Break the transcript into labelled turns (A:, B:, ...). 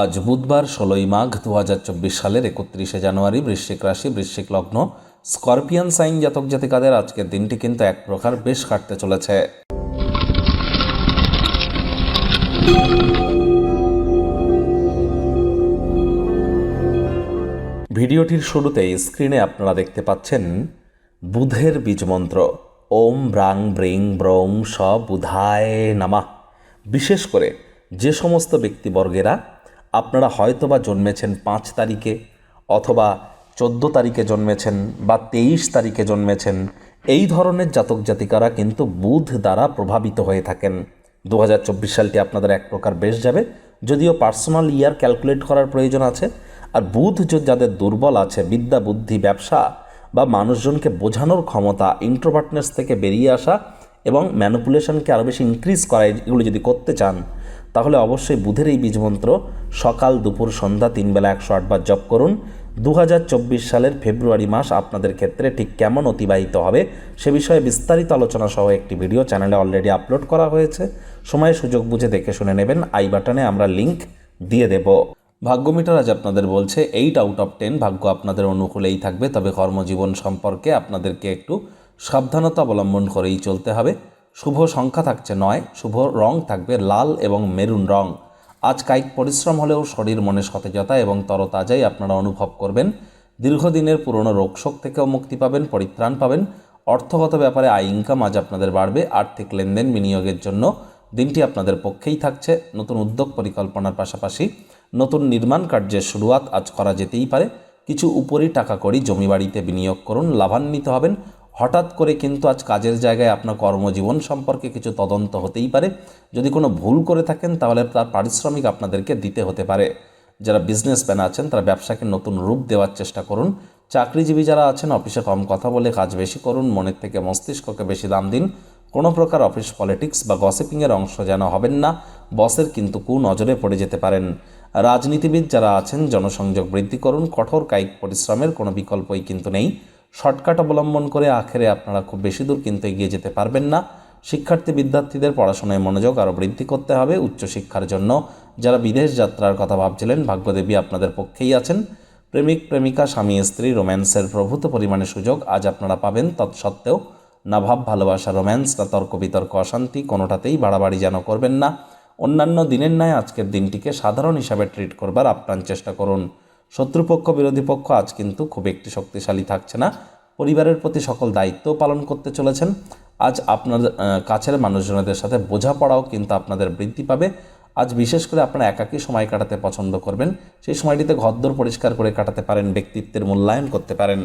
A: আজ বুধবার ষোলোই মাঘ দু হাজার চব্বিশ সালের একত্রিশে জানুয়ারি বৃশ্চিক রাশি, বৃশ্চিক লগ্ন, স্করপিয়ান সাইন জাতক জাতিকাদের আজকের দিনটি কিন্তু এক প্রকার বেশ কাটতে চলেছে। ভিডিওটির শুরুতেই স্ক্রিনে আপনারা দেখতে পাচ্ছেন বুধের বীজমন্ত্র। ওম ব্রাং ব্রিং ব্রং স বুধায় নামা। বিশেষ করে যে সমস্ত ব্যক্তিবর্গেরা আপনারা হয়তোবা জন্মেছেন পাঁচ তারিখে অথবা চোদ্দ তারিখে জন্মেছেন বা তেইশ তারিখে জন্মেছেন, এই ধরনের জাতক জাতিকারা কিন্তু বুধ দ্বারা প্রভাবিত হয়ে থাকেন। দু হাজার চব্বিশ সালটি আপনাদের এক প্রকার বেশ যাবে, যদিও পার্সোনাল ইয়ার ক্যালকুলেট করার প্রয়োজন আছে, আর বুধ যাদের দুর্বল আছে, বিদ্যা, বুদ্ধি, ব্যবসা বা মানুষজনকে বোঝানোর ক্ষমতা ইন্ট্রোভার্টনেস থেকে বেরিয়ে আসা এবং ম্যানুপুলেশনকে আরও বেশি ইনক্রিজ করা, এগুলো যদি করতে চান তাহলে অবশ্যই বুধের এই বীজমন্ত্র সকাল, দুপুর, সন্ধ্যা তিন বেলা একশো আটবার জপ করুন। দু হাজার চব্বিশ সালের ফেব্রুয়ারি মাস আপনাদের ক্ষেত্রে ঠিক কেমন অতিবাহিত হবে সে বিষয়ে বিস্তারিত আলোচনা সহ একটি ভিডিও চ্যানেলে অলরেডি আপলোড করা হয়েছে। সময়, সুযোগ বুঝে দেখে শুনে নেবেন। আই বাটনে আমরা লিংক দিয়ে দেব। ভাগ্যমিটার আজ আপনাদের বলছে এইট আউট অফ টেন ভাগ্য আপনাদের অনুকূলেই থাকবে, তবে কর্মজীবন সম্পর্কে আপনাদেরকে একটু সাবধানতা অবলম্বন করেই চলতে হবে। শুভ সংখ্যা থাকছে নয়, শুভ রং থাকবে লাল এবং মেরুন রং। আজ কায়িক পরিশ্রম হলেও শরীর মনে সতেজতা এবং তরতাজাই আপনারা অনুভব করবেন। দীর্ঘদিনের পুরনো রোগশোক থেকেও মুক্তি পাবেন, পরিত্রাণ পাবেন। অর্থগত ব্যাপারে আয় ইনকাম আজ আপনাদের বাড়বে। আর্থিক লেনদেন বিনিয়োগের জন্য দিনটি আপনাদের পক্ষেই থাকছে। নতুন উদ্যোগ পরিকল্পনার পাশাপাশি নতুন নির্মাণ কার্যের শুরুয়াত আজ করা যেতেই পারে। কিছু উপরি টাকা করি জমি বাড়িতে বিনিয়োগ করুন, লাভান্বিত হবেন। হঠাৎ করে কিন্তু আজ কাজের জায়গায় আপনার কর্মজীবন সম্পর্কে কিছু তদন্ত হতেই পারে। যদি কোনো ভুল করে থাকেন, তাহলে তার পারিশ্রমিক আপনাদেরকে দিতে হতে পারে। যারা বিজনেসম্যান আছেন, তারা ব্যবসাকে নতুন রূপ দেওয়ার চেষ্টা করুন। চাকরিজীবী যারা আছেন অফিসে কম কথা বলে কাজ বেশি করুন, মনের থেকে মস্তিষ্ককে বেশি দাম দিন। কোনো প্রকার অফিস পলিটিক্স বা গসিপিংয়ের অংশ যেন হবেন না। বসের কিন্তু কু নজরে পড়ে যেতে পারেন। রাজনীতিবিদ যারা আছেন, জনসংযোগ বৃদ্ধি করুন। কঠোর কায়িক পরিশ্রমের কোনো বিকল্পই কিন্তু নেই। শর্টকাট অবলম্বন করে আখেরে আপনারা খুব বেশি দূর কিন্তু এগিয়ে যেতে পারবেন না। শিক্ষার্থী বিদ্যার্থীদের পড়াশোনায় মনোযোগ আরও বৃদ্ধি করতে হবে উচ্চশিক্ষার জন্য। যারা বিদেশ যাত্রার কথা ভাবছিলেন, ভাগ্যদেবী আপনাদের পক্ষেই আছেন। প্রেমিক, প্রেমিকা, স্বামী, স্ত্রী, রোম্যান্সের প্রভূত পরিমাণে সুযোগ আজ আপনারা পাবেন। তৎসত্ত্বেও না ভাব ভালোবাসা, রোম্যান্স না তর্ক, বিতর্ক, অশান্তি কোনোটাতেই বাড়াবাড়ি যেন করবেন না। অন্যান্য দিনের ন্যায় আজকের দিনটিকে সাধারণ হিসাবে ট্রিট করবার আপ্রাণ চেষ্টা করুন। শত্রুপক্ষ, বিরোধী পক্ষ আজ কিন্তু খুব একটি শক্তিশালী থাকছে না। পরিবারের প্রতি সকল দায়িত্ব পালন করতে চলেছেন। আজ আপনার কাছের মানুষজনদের সাথে বোঝাপড়াও কিন্তু আপনাদের বৃদ্ধি পাবে। আজ বিশেষ করে আপনারা একাকী সময় কাটাতে পছন্দ করবেন। সেই সময়টিতে ঘরদোর পরিষ্কার করে কাটাতে পারেন, ব্যক্তিত্বের মূল্যায়ন করতে পারেন।